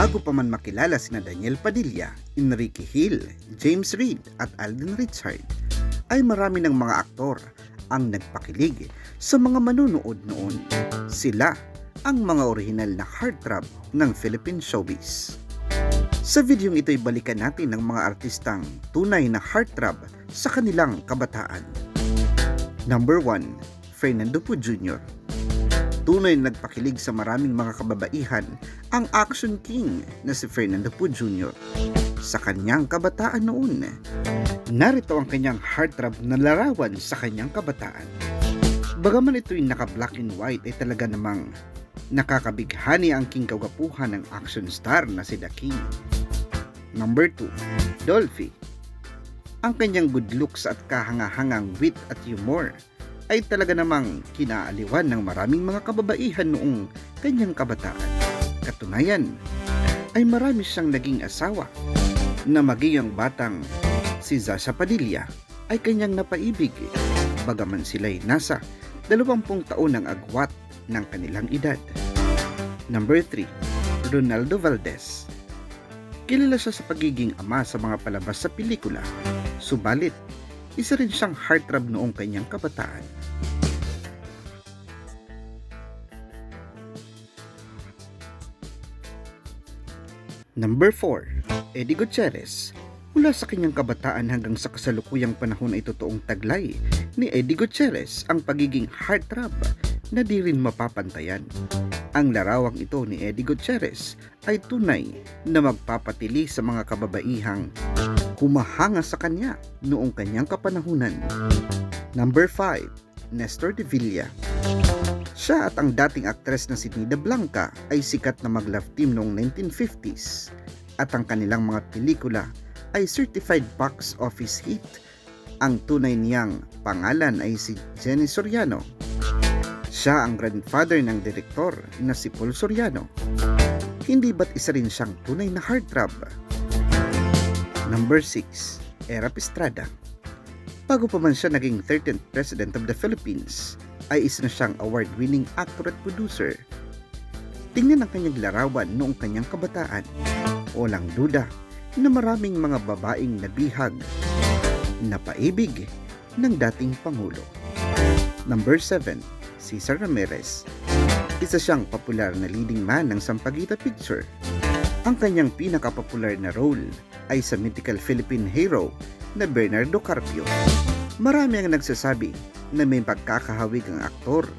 Bago pa man makilala sina Daniel Padilla, Enrique Hill, James Reid at Alden Richard, ay marami ng mga aktor ang nagpakilig sa mga manunood noon. Sila ang mga orihinal na heartthrob ng Philippine showbiz. Sa videong ito'y balikan natin ng mga artistang tunay na heartthrob sa kanilang kabataan. Number 1, Fernando Po Jr. Tunay na nagpakilig sa maraming mga kababaihan ang action king na si Fernando Po Jr. sa kanyang kabataan noon. Narito ang kanyang heartthrob na larawan sa kanyang kabataan. Bagaman ito'y naka-black and white ay talaga namang nakakabighani ang king kagapuhan ng action star na si The King. Number 2, Dolphy. Ang kanyang good looks at kahangahangang wit at humor ay talaga namang kinaaliwan ng maraming mga kababaihan noong kanyang kabataan. Katunayan, ay marami siyang naging asawa na maging ang batang si Zasha Padilla ay kanyang napaibig bagaman sila'y nasa 20 taon ng agwat ng kanilang edad. Number 3, Ronaldo Valdez. Kilala siya sa pagiging ama sa mga palabas sa pelikula. Subalit, isa rin siyang heartthrob noong kanyang kabataan. Number 4, Eddie Gutierrez. Mula sa kanyang kabataan hanggang sa kasalukuyang panahon ay totoong taglay ni Eddie Gutierrez ang pagiging heartthrob na di rin mapapantayan. Ang larawang ito ni Eddie Gutierrez ay tunay na magpapatili sa mga kababaihang humahanga sa kanya noong kanyang kapanahunan. Number 5, Nestor de Villa. Siya at ang dating aktres na si Nida Blanca ay sikat na mag-love team noong 1950s at ang kanilang mga pelikula ay certified box office hit. Ang tunay niyang pangalan ay si Jenny Soriano. Siya ang grandfather ng direktor na si Paul Soriano. Hindi ba't isa rin siyang tunay na heartthrob? Number 6, Era Estrada. Bago pa man siya naging 13th President of the Philippines, ay isa na siyang award-winning actor at producer. Tingnan ang kanyang larawan noong kanyang kabataan. Walang duda na maraming mga babaeng nabihag, napaibig ng dating Pangulo. Number 7, Cesar Ramirez. Isa siyang popular na leading man ng Sampaguita Picture. Ang kanyang pinakapopular na role ay sa mythical Philippine hero na Bernardo Carpio. Marami ang nagsasabi na may pagkakahawig ang aktor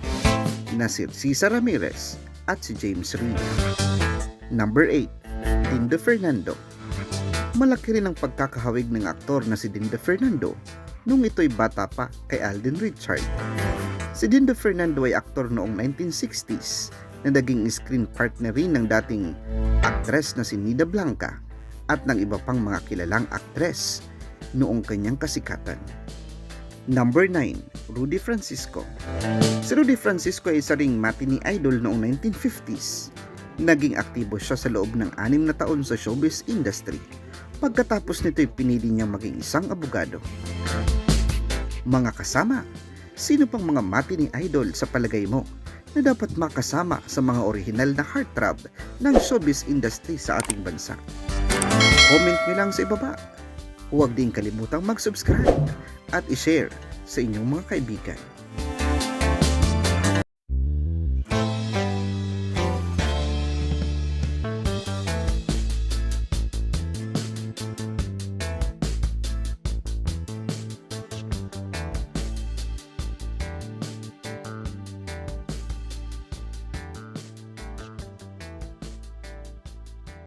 na si Cesar Ramirez at si James Reid. Number 8, Dindo Fernando. Malaki rin ang pagkakahawig ng aktor na si Dindo Fernando nung ito'y bata pa kay Alden Richard. Si Dindo Fernando ay aktor noong 1960s na naging screen partner rin ng dating aktres na si Nida Blanca at ng iba pang mga kilalang aktres noong kanyang kasikatan. Number 9, Rudy Francisco. Si Rudy Francisco ay isa ring matinee idol noong 1950s. Naging aktibo siya sa loob ng anim na taon sa showbiz industry. Pagkatapos nito'y pinili niyang maging isang abogado. Mga kasama, sino pang mga matinee idol sa palagay mo na dapat makasama sa mga orihinal na heartthrob ng showbiz industry sa ating bansa? Comment nyo lang sa ibaba. Huwag din kalimutang mag-subscribe at i-share sa inyong mga kaibigan.